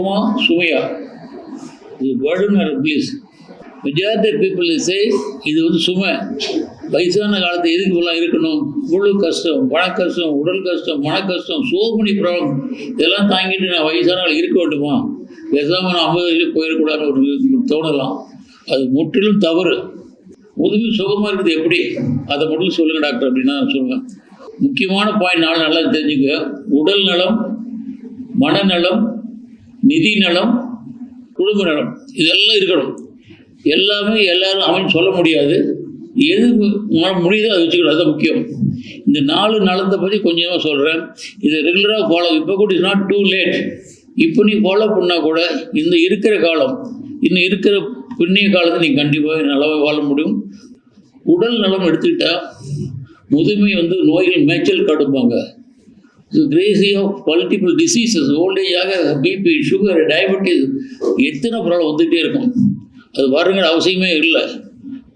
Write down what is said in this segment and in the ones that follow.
சுகமா சுமையா இது burden please majority people say இது வந்து சுமை. வயசான காலத்தை எதுக்கு இப்பெல்லாம் இருக்கணும்? முழு கஷ்டம் பண கஷ்டம் உடல் கஷ்டம் மன கஷ்டம் சோ many ப்ராப்ளம் இதெல்லாம் தாங்கிட்டு நான் வயசானால் இருக்க வேண்டுமா? பேசாமல் நான் ஐம்பது வயசுல போயிடக்கூடாதுன்னு ஒரு தோணலாம். அது முற்றிலும் தவறு. முதுமை சுகமாக இருக்குது எப்படி? அதை மட்டும் சொல்லுங்கள் டாக்டர் அப்படின்னா நான் முக்கியமான பாயிண்ட் நாள் நல்லா தெரிஞ்சுக்க உடல் நலம் மனநலம் நிதி நலம் குடும்ப நலம் இதெல்லாம் இருக்கணும். எல்லாமே எல்லாரும் அவன் சொல்ல முடியாது. எது முடியுதோ அதை வச்சுக்கணும் அதுதான் முக்கியம். இந்த நாலு நலத்தை பற்றி கொஞ்சமாக சொல்கிறேன் இதை ரெகுலராக ஃபாலோ இப்போ கூட இஸ் நாட் டூ லேட் இப்போ நீ ஃபாலோ பண்ணால் கூட இந்த இருக்கிற காலம் இன்னும் இருக்கிற பின்னைய காலத்தை நீ கண்டிப்பாக நல்லாவே வாழ முடியும். உடல் நலம் எடுத்துக்கிட்டால் முதுமை வந்து நோய்கள் மேய்ச்சல் கடுப்பாங்க கிரேசி ஆஃப் மல்டிபிள் டிசீசஸ் ஓல்டேஜாக பிபி சுகர் டயபெட்டிஸ் எத்தனை ப்ராப்ளம் வந்துகிட்டே இருக்கும்? அது வருங்கிற அவசியமே இல்லை.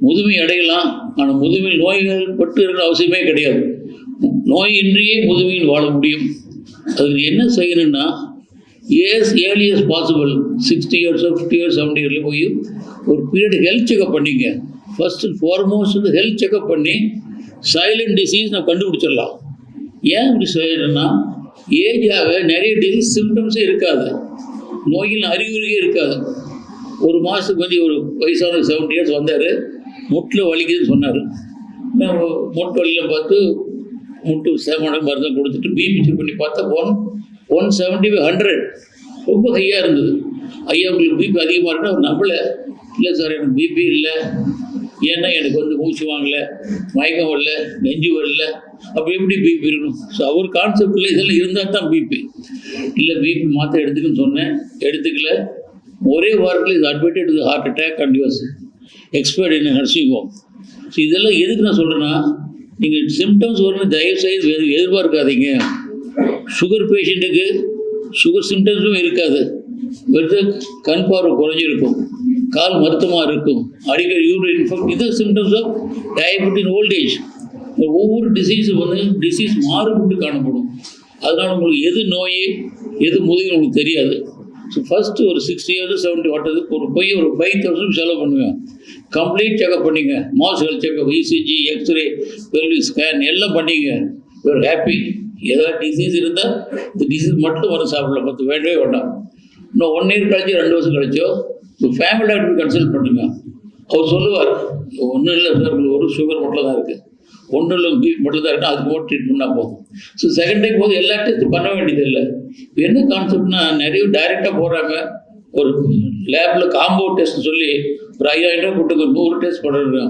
முதுமை அடையலாம் ஆனால் முதுமையில் நோய்கள் பட்டு இருக்கிற அவசியமே கிடையாது. நோயின்றியே முதுமையில் வாழ முடியும். அதுக்கு என்ன செய்யணும்னா as early as possible sixty இயர்ஸோ fifty years seventy இயர்ஸில் போய் ஒரு பீரியட் ஹெல்த் செக்அப் பண்ணிங்க. ஃபஸ்ட்டு ஃபார்மோஸ்ட் வந்து ஹெல்த் செக்அப் பண்ணி சைலண்ட் டிசீஸ் நான் கண்டுபிடிச்சிடலாம். ஏன் இப்படி செய்யணும்னா ஏஜ் ஆக நிறைய டிசீஸ் சிம்டம்ஸே இருக்காது. நோயின் அறிகுறியே இருக்காது. ஒரு மாதத்துக்கு வந்து ஒரு வயசான செவன்டி இயர்ஸ் வந்தார். முட்டில் வலிக்குதுன்னு சொன்னார். நான் முட்டு வலியில் பார்த்து முட்டு சேமன மருந்து கொடுத்துட்டு பிபி செக் பண்ணி பார்த்தா ஒன் ஒன் செவன்ட்டி ஹண்ட்ரட் ரொம்ப ஹையாக இருந்தது. ஐயா உங்களுக்கு பிபி அதிகமாக இருக்குன்னா அவர் நம்பலை. இல்லை சார் எனக்கு பிபி இல்லை. ஏன்னா எனக்கு வந்து மூச்சு வாங்கல மயக்கம் வரல நெஞ்சு வரல. அப்போ எப்படி பிபி இருக்கணும்? ஸோ அவர் கான்செப்டில் இதெல்லாம் இருந்தால் தான் பிபி இல்லை பிபி மாத்திரை எடுத்துக்கன்னு சொன்னேன். எடுத்துக்கல. ஒரே வாரத்தில் இது அட்மிட்டட் இது heart attack and use expert in nursing home so இதெல்லாம் எதுக்கு நான் சொல்கிறேன்னா நீங்கள் சிம்டம்ஸ் வரணும் தயவுசெய்து எது- எதிர்பார்க்காதீங்க. சுகர் பேஷண்ட்டுக்கு சுகர் சிம்டம்ஸும் இருக்காது. வெறும் கண் பார்வை குறைஞ்சிருக்கும். கால் மருத்துவமாக இருக்கும். அடிக்கடி யூரின் இன்ஃபெக்ட் இது சிம்டம்ஸ் ஆஃப் டயபெட்டின் ஓல்டேஜ் ஒவ்வொரு டிசீஸும் வந்து டிசீஸ் மாறுபட்டு காணப்படும். அதனால் உங்களுக்கு எது நோய் எது முதுகு உங்களுக்கு தெரியாது. ஸோ ஃபஸ்ட்டு ஒரு சிக்ஸ்டி இயர்ஸ் செவன்ட்டி வாட்டதுக்கு ஒரு போய் ஒரு ஃபைவ் தௌசண்ட் செலவு பண்ணுவேன் கம்ப்ளீட் செக்அப் பண்ணிங்க. Mass health checkup ECG X-ray pelvic scan எல்லாம் பண்ணிங்க. யூஆர் ஹாப்பி ஏதாவது டிசீஸ் இருந்தால் இந்த டிசீஸ் மட்டும் வர சாப்பிடலாம். பத்து வேண்டவே வேண்டாம். இன்னும் ஒன் இயர் கழிச்சு ரெண்டு வருஷம் கழிச்சோ ஃபேமிலி டாக்டர் கன்சல்ட் பண்ணுங்க. அவர் சொல்லுவார் ஒன்றும் இல்லை சார் ஒரு சுகர் மட்டும் தான் இருக்குது ஒன்றும் இல்லை பீப் மட்டும் தான் இருக்குது அதுக்கு போட்டு ட்ரீட்மெண்ட்னா போதும். ஸோ செகண்ட் டைம் போது எல்லா டெஸ்ட்டும் பண்ண வேண்டியது இல்லை என்ன கான்செப்ட்னா நிறைய டைரெக்டாக போகிறாங்க ஒரு லேபில் காம்போ டெஸ்ட் சொல்லி ஒரு ஐயாயிரம் ரூபாய் கொடுத்து ஒரு நூறு டெஸ்ட் பண்ணுறாங்க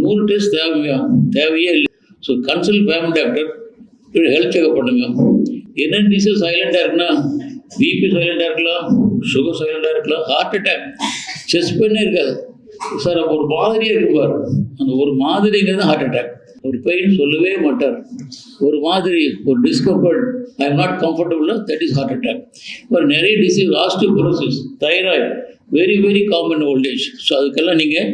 நூறு டெஸ்ட் தேவையா? தேவையே இல்லை. So consult family doctor health checkup பண்ணுங்க. என்ன டீசல் சைலண்டாக இருக்குன்னா பிபி சைலண்டாக இருக்கலாம் சுகர் சைலண்டாக இருக்கலாம் ஹார்ட் அட்டாக் செஸ் பெயினே இருக்காது. சார் அப்போ ஒரு மாதிரியே இருக்கு அந்த ஒரு மாதிரிங்கிறது ஹார்ட் அட்டாக் ஒரு பெயின் சொல்லவே மாட்டார். ஒரு மாதிரி ஒரு discomfort I am not comfortable that is heart attack இப்போ நிறைய disease osteoporosis thyroid very very common old age so அதுக்கெல்லாம் நீங்கள்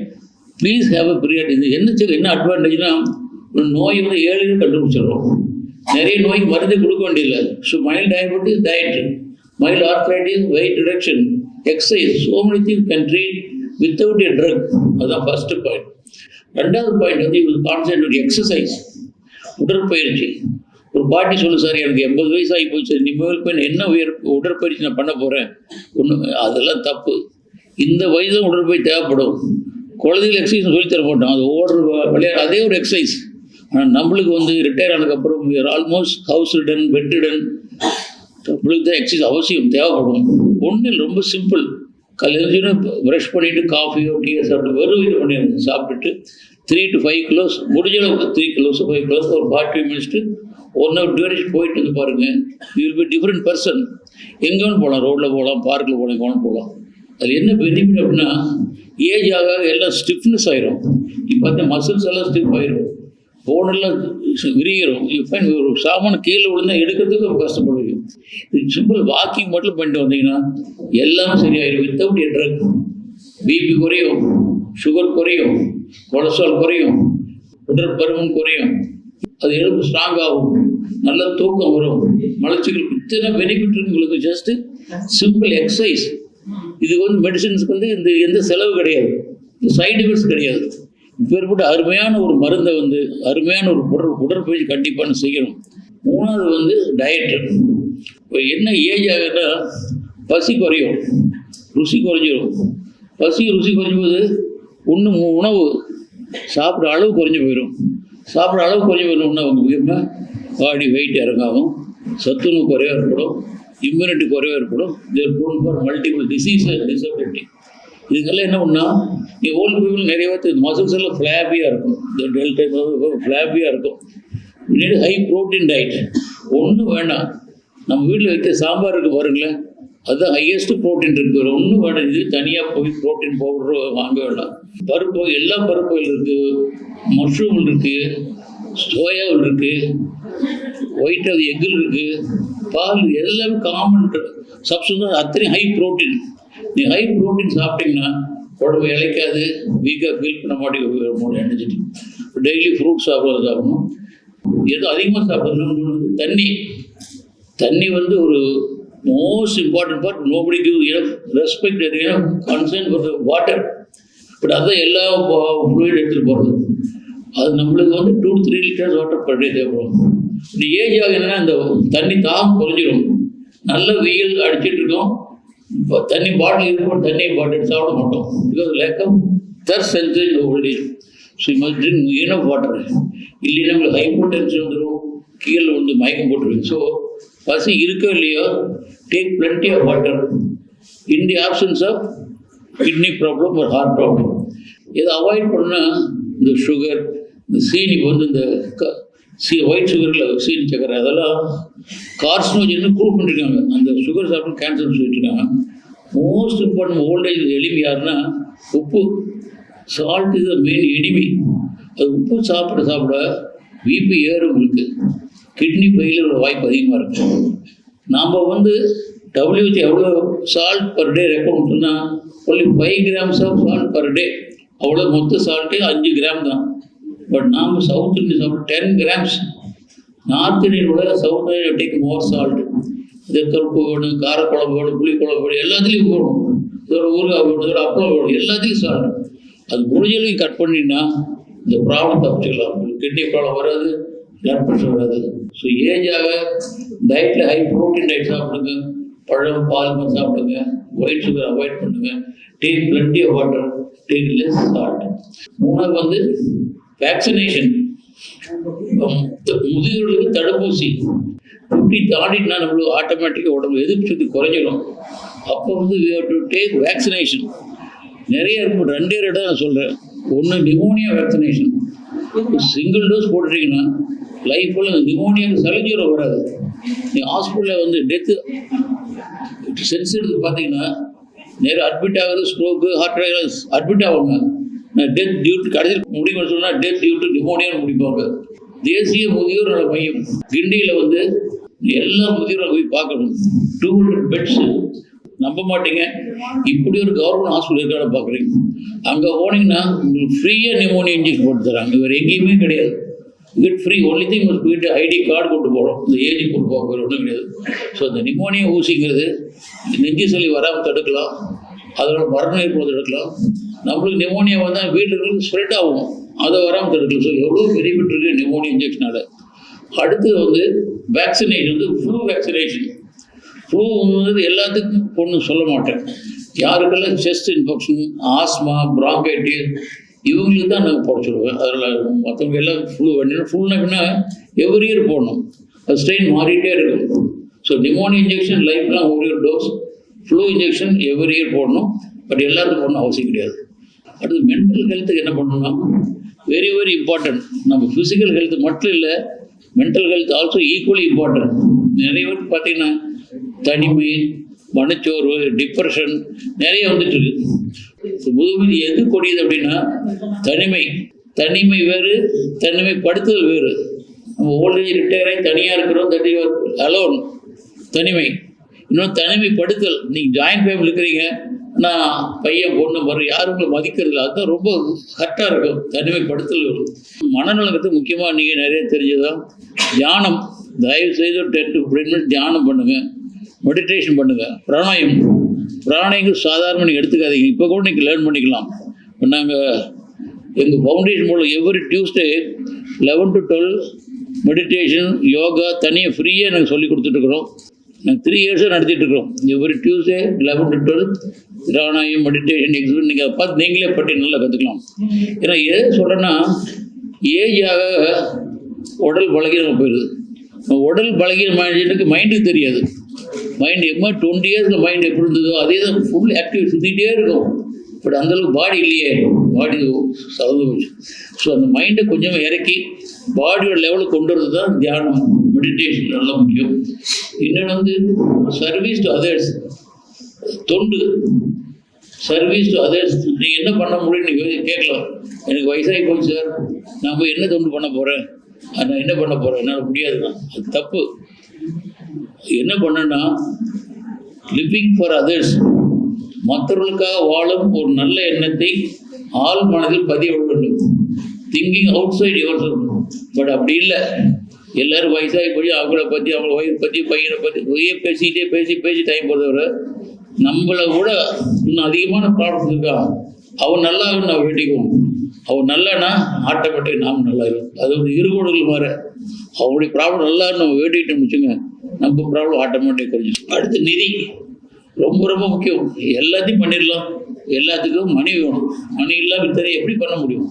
ப்ளீஸ் ஹேவ் அ பீரியட் இது என்ன செக் என்ன அட்வான்டேஜ்னா ஒரு நோய் வந்து ஏழு கண்டுபிடிச்சிடுறோம். நிறைய நோய்க்கு மருந்து கொடுக்க வேண்டியதில்லை. So mild diabetes diet mild arthritis weight reduction exercise so many thing can treat without a drug அதுதான் ஃபர்ஸ்ட் பாயிண்ட் ரெண்டாவது பாயிண்ட் வந்து இவங்க கான்சென்ட்ரேட் எக்ஸசைஸ் உடற்பயிற்சி. ஒரு பாட்டி சொல்லு சார் எனக்கு எண்பது வயசு ஆகி போச்சு. நீ போய் என்ன உயர் உடற்பயிற்சி நான் பண்ண போகிறேன் ஒன்று அதெல்லாம் தப்பு. இந்த வயசு உடற்பயிற்சி தேவைப்படும். குழந்தைகள் எக்ஸசைஸ் சொல்லி தர மாட்டோம். அது ஓடுற விளையாட அதே ஒரு எக்ஸசைஸ் ஆனால் நம்மளுக்கு வந்து ரிட்டையர் ஆனதுக்கப்புறம் almost house ridden bed ridden நம்மளுக்கு தான் எக்ஸசைஸ் அவசியம் தேவைப்படும். ஒன்றில் ரொம்ப சிம்பிள் கல்யாணம் ப்ரஷ் பண்ணிவிட்டு காஃபியோ டீயோ சாப்பிட்டு வெறும் இது பண்ணிடுங்க சாப்பிட்டுட்டு த்ரீ டு ஃபைவ் கிலோஸ் முடிஞ்ச அளவுக்கு த்ரீ கிலோஸ் ஃபைவ் கிலோஸ் ஒரு forty minutes to one hour duration போயிட்டு வந்து பாருங்கள் you will be different person எங்கே போகலாம் ரோட்டில் போகலாம் பார்க்கில் போகலாம் எங்கே போகலாம். அது என்ன பெனிஃபிட் அப்படின்னா ஏஜ் ஆக ஆக எல்லாம் ஸ்டிஃப்னஸ் ஆயிரும். இப்போ பார்த்தா மசில்ஸ் எல்லாம் ஸ்டிஃப் ஆயிரும். போனெல்லாம் விரிகிறோம். இப்போ ஒரு சாமான கீழே விழுந்தா எடுக்கிறதுக்கு ரொம்ப கஷ்டப்படுவீங்க இது சிம்பிள் வாக்கிங் மட்டும் பண்ணிட்டு வந்தீங்கன்னா எல்லாம் சரியாயிடும் வித்தவுட் ட்ரக் பிபி குறையும். சுகர் குறையும். கொலஸ்ட்ரால் குறையும். உடற்பருமன் குறையும். அது எலும்பு ஸ்ட்ராங் ஆகும். நல்ல தூக்கம் வரும். மலச்சிக்கல் இத்தனை பெனிஃபிட் இருக்கு உங்களுக்கு. ஜஸ்ட் சிம்பிள் எக்ஸசைஸ் இது வந்து மெடிசின்ஸ்க்கு வந்து இந்த எந்த செலவு கிடையாது. சைடு எஃபெக்ட்ஸ் கிடையாது. இப்பேற்பட்ட அருமையான ஒரு மருந்தை வந்து அருமையான ஒரு உடல் உடற்பயிற்சி கண்டிப்பாக செய்யணும். மூணாவது வந்து டயட்டு இப்போ என்ன ஏஜ் ஆகுதுன்னா பசி குறையும். ருசி குறைஞ்சிடும் பசி ருசி குறைஞ்சும்போது உண்ணும் உணவு. சாப்பிட்ற அளவு குறைஞ்சு போயிடும் சாப்பிட்ற அளவு குறைஞ்சு போயிடும்னா முக்கியமாக பாடி வெயிட் இறங்காகும் சத்துணவு குறைவாக ஏற்படும் இம்யூனிட்டி குறைவாக ஏற்படும். There multiple disease and disability இதுக்கெல்லாம் என்ன பண்ணா நீ ஓல்டு பீப்புள் நிறைய பேர் மசில்ஸ் எல்லாம் ஃப்ளாபியாக இருக்கும். இந்த டெல் டைப் ஃப்ளாபியாக இருக்கும். நீடு ஹை ப்ரோட்டீன் டயட் ஒன்றும் வேண்டாம் நம்ம வீட்டில் வைக்க சாம்பார் இருக்குது பாருங்களேன். அதுதான் ஹையஸ்ட் ப்ரோட்டீன் இருக்குது ஒன்றும் வேண்டாம் இது தனியாக போய் ப்ரோட்டீன் பவுடர் வாங்க வேண்டாம். பருப்பு எல்லா பருப்புகள் இருக்குது மஷ்ரூம் இருக்குது சோயாவில் இருக்குது ஒயிட் அது எக்கில் இருக்குது பால் எல்லாமே காமன் சப்ஸ்டன்ஸ் அத்தனை ஹை ப்ரோட்டீன் நீ ஹை ப்ரோட்டீன் சாப்பிட்டீங்கன்னா உடம்பு இழைக்காது வீக்காக ஃபீல் பண்ண மாட்டேங்குது எனர்ஜெட்டிக் டெய்லி ஃப்ரூட் சாப்பிட்றது சாப்பிடணும். எது அதிகமாக சாப்பிடணும் தண்ணி. தண்ணி வந்து ஒரு most important part nobody give respect concern for water but அதான் எல்லா ஃப்ளூயிட் எடுத்துகிட்டு போகிறது அது நம்மளுக்கு வந்து two three litres water per day தேவைப்படும். இந்த ஏஜ் ஆகுதுன்னா இந்த தண்ணி தாகம் குறைஞ்சிரும். நல்ல வெயில் அடிச்சிட்டு இருக்கோம். இப்போ தண்ணி பாட்டில் இருக்கும் தண்ணி பாட்டில் சாப்பிட மாட்டோம். Because lack of thirst sensation old age so must drink enough water இல்லைன்னா நம்மளுக்கு ஹைப்பர் டென்ஷன் வந்துடும் கீழே வந்து மயக்கம் போட்டுருவேன் ஸோ பசி இருக்கோ இல்லையோ take plenty of water in the options of kidney problem ஒரு ஹார்ட் ப்ராப்ளம் இதை அவாய்ட் பண்ணால் இந்த சுகர் இந்த சீனி வந்து இந்த க சி ஒயிட் சுகரில் சீனி சக்கரை அதெல்லாம் கார்சினோஜன் ப்ரூவ் பண்ணியிருக்காங்க அந்த சுகர் சாப்பிட்டு கேன்சர் சொல்லிட்டு இருக்காங்க. மோஸ்ட் இம்பார்ட்டன்ட் ஓல்டேஜ் எளிமை யாருன்னா உப்பு. சால்ட் இது மெயின் எனிமி அது உப்பு சாப்பிட சாப்பிட பிபி ஏறும் உங்களுக்கு கிட்னி ஃபெயிலியர் வாய்ப்பு அதிகமாக இருக்கும் நாம் வந்து டபிள்யூஹெச் எவ்வளோ சால்ட் பர் டே ரெக்கமெண்ட் சொன்னால் only five grams of salt per day அவ்வளோ மொத்த சால்ட்டே அஞ்சு கிராம் தான். பட் நாம் சவுத் இந்தியன் சாப்பிட டென் கிராம்ஸ் நார்த் உலக south Indian take more salt இது தொழுப்பு வேணும் காரக்குழம்பு வேணும் புளிக்குழம்பு வேணும் எல்லாத்துலேயும் போடும் இதோட ஊறுகாய் வேணும் இதோட அப்பளம் வேணும் எல்லாத்தையும் சால்ட் அது முடிஞ்சளவுக்கு கட் பண்ணினா இந்த ப்ராப்ளம் தப்பிச்சுக்கலாம். உங்களுக்கு கிட்னி ப்ராப்ளம் வராது பிளட் ப்ரெஷர் வராது. ஸோ ஏஜாக டயட்டில் ஹை ப்ரோட்டீன் டயட் சாப்பிடுங்க. பழம் பால் மாதிரி சாப்பிடுங்க. ஒயிட் சுகர் அவாய்ட் பண்ணுங்க. Take plenty of water take less salt மூணாவது வந்து வேக்சினேஷன் முதியோர்களுக்கு தடுப்பூசி. ஃபிஃப்டி தாண்டிட்டுனா நம்மளுக்கு ஆட்டோமேட்டிக்காக உடம்பு எதிர்ப்பு சக்தி குறைஞ்சிடும் அப்போ வந்து we have to take vaccination நிறைய இருக்கும் ரெண்டே ரெண்டாக நான் சொல்கிறேன் ஒன்று நிமோனியா வேக்சினேஷன் சிங்கிள் டோஸ் போட்டுட்டீங்கன்னா லைஃப்பில் அந்த நிமோனியாவுக்கு சளிஜுரம் வராது. நீ ஹாஸ்பிட்டலில் வந்து டெத்து சென்சிட்டிவ் பார்த்தீங்கன்னா நேரம் அட்மிட் ஆகுது ஸ்ட்ரோக்கு ஹார்ட் அட்மிட் ஆகுங்க. டெத் டியூட்டி கடைசி முடிவு சொன்னால் டெத் டியூட்டி நிமோனியான்னு முடிப்பாங்க. தேசிய முதியோர் நல மையம் கிண்டியில் வந்து எல்லா முதியோரும் போய் பார்க்கணும். டூ ஹண்ட்ரட் பெட்ஸு நம்ப மாட்டீங்க. இப்படி ஒரு கவர்மெண்ட் ஹாஸ்பிட்டல் இருக்கான்னு பார்க்குறீங்க அங்கே போனீங்கன்னா உங்களுக்கு ஃப்ரீயாக நிமோனியா இன்ஜெக்ஷன் போட்டு தராங்க. வேறு எங்கேயுமே கிடையாது. It free only thing must போயிட்டு ஐடி கார்டு கொண்டு போகிறோம் இந்த ஏஜி கொண்டு போக வேறு ஒன்றும் கிடையாது. ஸோ இந்த நிமோனியா ஊசிங்கிறது நெஞ்சு சளி வராமல் தடுக்கலாம். அதோட மரணம் ஏற்படுவது தடுக்கலாம். நம்மளுக்கு நிமோனியா வந்தால் வீட்டுகளுக்கு ஸ்ப்ரெட் ஆகும். அதை வராமல் தடுக்கலாம் ஸோ எவ்வளோ பெனிஃபிட் இருக்குது நிமோனியா இன்ஜெக்ஷனால் அடுத்தது வந்து வேக்சினேஷன் வந்து ஃப்ளூ வேக்சினேஷன் ஃப்ளூங்கிறது எல்லாத்துக்கும் ஒன்றும் சொல்ல மாட்டேன். யாருக்கெல்லாம் செஸ்ட் இன்ஃபெக்ஷன் ஆஸ்மா ப்ராங்கைட்டிஸ் இவங்களுக்கு தான் நாங்கள் போட சொல்லுவேன். அதில் மற்றவங்க எல்லாம் ஃப்ளூ வேணும் ஃபுல்னா எப்படின்னா எவ்ரி இயர் போடணும். அது ஸ்ட்ரெயின் மாறிட்டே இருக்கும். ஸோ நிமோனியா இன்ஜெக்ஷன் லைஃப்லாம் ஒரு ஒரு dose flu injection every year போடணும். பட் எல்லாத்துக்கும் போடணும் அவசியம் கிடையாது. அடுத்து மென்டல் ஹெல்த்துக்கு என்ன பண்ணணும்னா வெரி வெரி இம்பார்ட்டன்ட் நம்ம ஃபிசிக்கல் ஹெல்த் மட்டும் இல்லை mental health also equally important நிறைய பேர் பார்த்தீங்கன்னா தனிமை மனச்சோர்வு டிப்ரெஷன் நிறைய வந்துட்டு இருக்கு. முதுமை எது கொடியது அப்படின்னா தனிமை. தனிமை வேறு தனிமைப்படுத்துதல் வேறு. நம்ம ஓல்டேஜ் ரிட்டையர் ஆகி தனியாக இருக்கிறோம் தனி அலோன் தனிமை. இன்னும் தனிமைப்படுத்தல் நீங்கள் ஜாயின்ட் ஃபேமிலி இருக்கிறீங்க நான் பையன் பொண்ணு வரும் யாரும் உங்களை மதிக்கிறது இல்லை. அதுதான் ரொம்ப கரெக்டாக இருக்கும். தனிமைப்படுத்தல் மனநலங்கிறது முக்கியமாக நீங்கள் நிறைய தெரிஞ்சதான் தியானம். தயவு செய்து டென் டு தியானம் பண்ணுங்கள் மெடிடேஷன் பண்ணுங்கள் பிராணாயம். பிராணாயங்கள் சாதாரண நீங்கள் எடுத்துக்காதீங்க. இப்போ கூட நீங்கள் லேர்ன் பண்ணிக்கலாம். இப்போ நாங்கள் எங்கள் ஃபவுண்டேஷன் மூலம் every Tuesday eleven to twelve meditation yoga தனியாக ஃப்ரீயாக நாங்கள் சொல்லி கொடுத்துட்ருக்குறோம் நாங்கள் த்ரீ இயர்ஸாக நடத்திட்டு இருக்கிறோம். Every Tuesday eleven to twelve pranayama meditation exhibit நீங்கள் அதை பார்த்து நீங்களே பற்றி நல்லா கற்றுக்கலாம் ஏன்னா எது சொல்கிறேன்னா ஏஜாக உடல் பலகீனம் போயிடுது உடல் பலகீனம் மனுஷனுக்கு மைண்டுக்கு தெரியாது. மைண்ட் எப்போ டுவெண்ட்டி இயர்ஸில் மைண்ட் எப்படி இருந்ததோ அதே தான் ஃபுல் ஆக்டிவ் சுற்றிக்கிட்டே இருக்கும். பட் அந்தளவுக்கு பாடி இல்லையே. பாடி சதந்து போச்சு. ஸோ அந்த மைண்டை கொஞ்சம் இறக்கி பாடியோட லெவலுக்கு கொண்டு வரது தான் தியானம் மெடிடேஷன் நல்லா முடியும் இன்னொன்று வந்து சர்வீஸ் டு அதர்ஸ் தொண்டு. சர்வீஸ் டு அதர்ஸ் நீங்கள் என்ன பண்ண முடியும் நீங்கள் கேட்கலாம் எனக்கு வயசாகி போச்சு சார். நான் போய் என்ன தொண்டு பண்ண போகிறேன் நான் என்ன பண்ண போகிறேன் என்னால் முடியாதுண்ணா அது தப்பு. என்ன பண்ணனா லிவிங் ஃபார் அதர்ஸ் மற்றவர்களுக்காக வாழும் ஒரு நல்ல எண்ணத்தை ஆள் மனதில் பதிய வேண்டும். Thinking outside your but அப்படி இல்லை. எல்லாரும் வயசாகி போய் அவங்கள பற்றி அவங்கள ஒய்ஃப் பற்றி பையனை பற்றி ஒய்யே பேசிக்கிட்டே பேசி பேசி டைம் போகிறத நம்மளை விட இன்னும் அதிகமான ப்ராப்ளம் இருக்கா அவன் நல்லா நான் வேண்டிக்குவோம் அவன் நல்லனா ஆட்டோமேட்டிக் நாம் நல்லா இருக்கும் அது வந்து இருகோடுகள் மாற. அவனுடைய ப்ராப்ளம் நல்லா நம்ம வேண்டிக்கிட்டோம் வச்சுங்க நம்ம ப்ராப்ளம் ஆட்டோமேட்டிக் குறைஞ்சி அடுத்து நிதி. ரொம்ப ரொம்ப முக்கியம். எல்லாத்தையும் பண்ணிடலாம். எல்லாத்துக்கும் மணி வேணும். மணி இல்லாமல் இத்தனை எப்படி பண்ண முடியும்?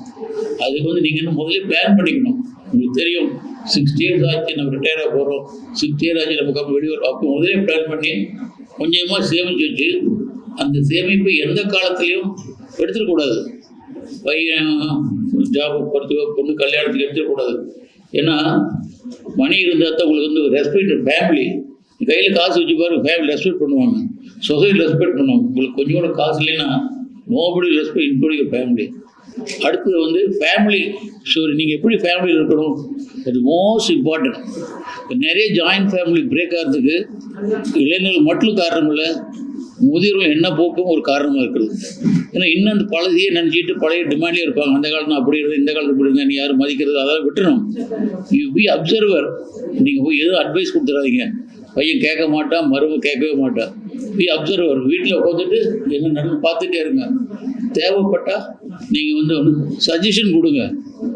அதுக்கு வந்து நீங்கள் இன்னும் முதல்ல பிளான் பண்ணிக்கணும். உங்களுக்கு தெரியும் சிக்ஸ்டி இயர்ஸ் ஆச்சு நம்ம ரிட்டையர் ஆக போகிறோம் சிக்ஸ்டி இயர் ஆச்சு நமக்கு அப்போ வெளியே அப்போ முதலே பிளான் பண்ணி கொஞ்சமாக சேமித்து வச்சு அந்த சேமிப்பு எந்த காலத்துலேயும் எடுத்துடக்கூடாது பையன் ஜாப் போகிறதுக்கோ பொண்ணு கல்யாணத்துக்கு எடுத்துடக்கூடாது ஏன்னா மணி இருந்தால் தான் உங்களுக்கு வந்து ரெஸ்பெக்ட் ஃபேமிலி கையில் காசு வச்சு பாரு ஃபேமிலி ரெஸ்பெக்ட் பண்ணுவாங்க. சொசைட்டி ரெஸ்பெக்ட் பண்ணுவாங்க. உங்களுக்கு கொஞ்சம் கூட காசு இல்லைன்னா நோபடி ரெஸ்பெக்ட் இன்க்ளூடிங் ஃபேமிலி அடுத்தது வந்து ஃபேமிலி ஸோ நீங்கள் எப்படி ஃபேமிலியில் இருக்கணும்? இது மோஸ்ட் இம்பார்ட்டன்ட் இப்போ நிறைய ஜாயின்ட் ஃபேமிலி பிரேக் ஆகிறதுக்கு இளைஞர்கள் மட்டும் காரணம் இல்லை முதிர்வும் என்ன போக்கும் ஒரு காரணமாக இருக்குது ஏன்னா இன்னும் அந்த பழதையே நினச்சிட்டு பழைய டிமாண்ட்லேயே இருப்பாங்க. அந்த காலத்தில் அப்படி இருந்தது இந்த காலத்தில் இப்படி இருந்தேன் யாரும் மதிக்கிறது? அதெல்லாம் விட்டுணும் யூ பி அப்சர்வர் நீங்கள் போய் எதுவும் அட்வைஸ் கொடுத்துடாதீங்க பையன் கேட்க மாட்டான் மரும கேட்கவே மாட்டான் பி அப்சர்வர் வீட்டில் உட்காந்துட்டு என்ன நடந்து பார்த்துட்டே இருங்க. தேவைப்பட்டா நீங்கள் வந்து சஜஷன் கொடுங்க.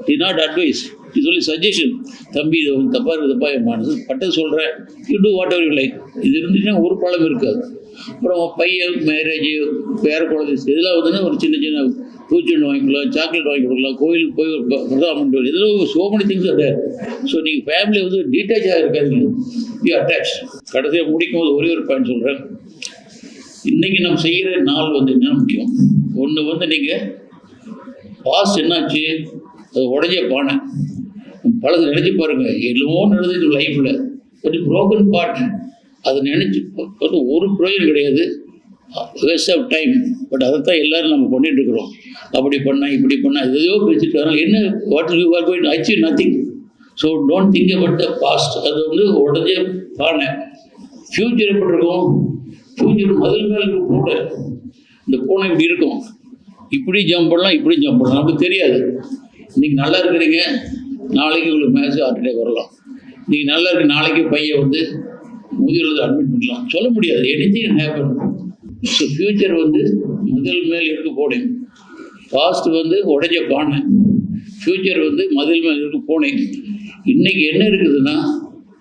இட் நாட் அட்வைஸ் இது சொல்லி சஜஷன் தம்பி இது வந்து தப்பாக இருக்குது தப்பா என் மனசு. பட்டது சொல்கிறேன் you do whatever you like இது இருந்துச்சுன்னா ஒரு பழம் இருக்காது. அப்புறம் பையன் மேரேஜ் பேர குழந்தை இதெல்லாம் வந்துன்னா ஒரு சின்ன சின்ன பூச்செண்டு வாங்கிக்கலாம் சாக்லேட் வாங்கி கொடுக்கலாம் கோயிலுக்கு போய் ஒரு ப- இதெல்லாம் சோ many திங்ஸ் அது ஸோ நீங்கள் ஃபேமிலி வந்து டீட்டேச்சாக இருக்காதுங்க. யூ அட்டாச் கடைசியாக முடிக்கும் போது ஒரே ஒரு பாயிண்ட் சொல்கிறேன் இன்றைக்கி நம்ம செய்கிற நாள் வந்து என்ன முக்கியம்? ஒன்று வந்து நீங்கள் பாஸ்ட் என்னாச்சு? அது உடஞ்ச பானை. பழத்தை நினைச்சு பாருங்க. எல்லோ நடந்தது லைஃப்பில் ஒரு ப்ரோக்கன் பார்ட் அதை நினைச்சு கொஞ்சம் ஒரு பிரயோஜனம் கிடையாது. வேஸ்ட் ஆஃப் டைம் பட் அதை தான் எல்லாரும் நம்ம பண்ணிட்டு இருக்கிறோம். அப்படி பண்ணா இப்படி பண்ணா எதையோ பேசிட்டு வரலாம் என்ன? What you are going achieve nothing so don't think about the past அது வந்து உடஞ்ச பானை. ஃப்யூச்சர் எப்படி இருக்கும்? ஃப்யூச்சர் முதல் மேல் கூட இந்த பூனை இப்படி இருக்கும். இப்படி ஜம்ப் பண்ணலாம் இப்படி ஜம்ப் பண்ணலாம். நமக்கு தெரியாது. இன்னைக்கு நல்லா இருக்கிறீங்க நாளைக்கு உங்களுக்கு மேட்ச் ஹார்ட் அட்டாக் வரலாம். நீங்கள் நல்லா இருக்கு நாளைக்கு பையன் வந்து முதியோர் அட்மிட் பண்ணலாம். சொல்ல முடியாது. எனிதிங் ஹேப்பன் ஸோ ஃப்யூச்சர் வந்து முதல் மேல் இருக்க போனேன் பாஸ்ட் வந்து உடஞ்ச பானை. ஃப்யூச்சர் வந்து மதில் மேல் இருக்க போனேன் இன்னைக்கு என்ன இருக்குதுன்னா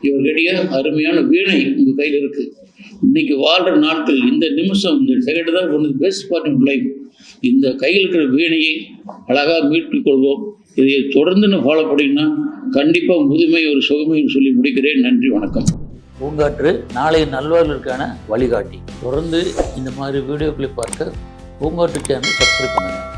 இவர்களுடைய அருமையான வீணை உங்கள் கையில் இருக்குது இன்னைக்கு வாழ்கிற நாட்கள் இந்த நிமிஷம் இந்த செகண்ட் தான் ஒன்று பெஸ்ட் பார்ட் இன் லைஃப் இந்த கையில் இருக்கிற வீணையை அழகாக மீட்டுக் கொள்வோம். இதை தொடர்ந்து ஃபாலோ பண்ணிங்கன்னா கண்டிப்பாக முதுமை ஒரு சுகமைன்னு சொல்லி முடிக்கிறேன். நன்றி வணக்கம். பூங்காற்று நாளைய நல்வாழ்வுக்கான வழிகாட்டி. தொடர்ந்து இந்த மாதிரி வீடியோக்களை பார்க்க பூங்காற்று சேனல் சப்ஸ்கிரைப் பண்ணுங்கள்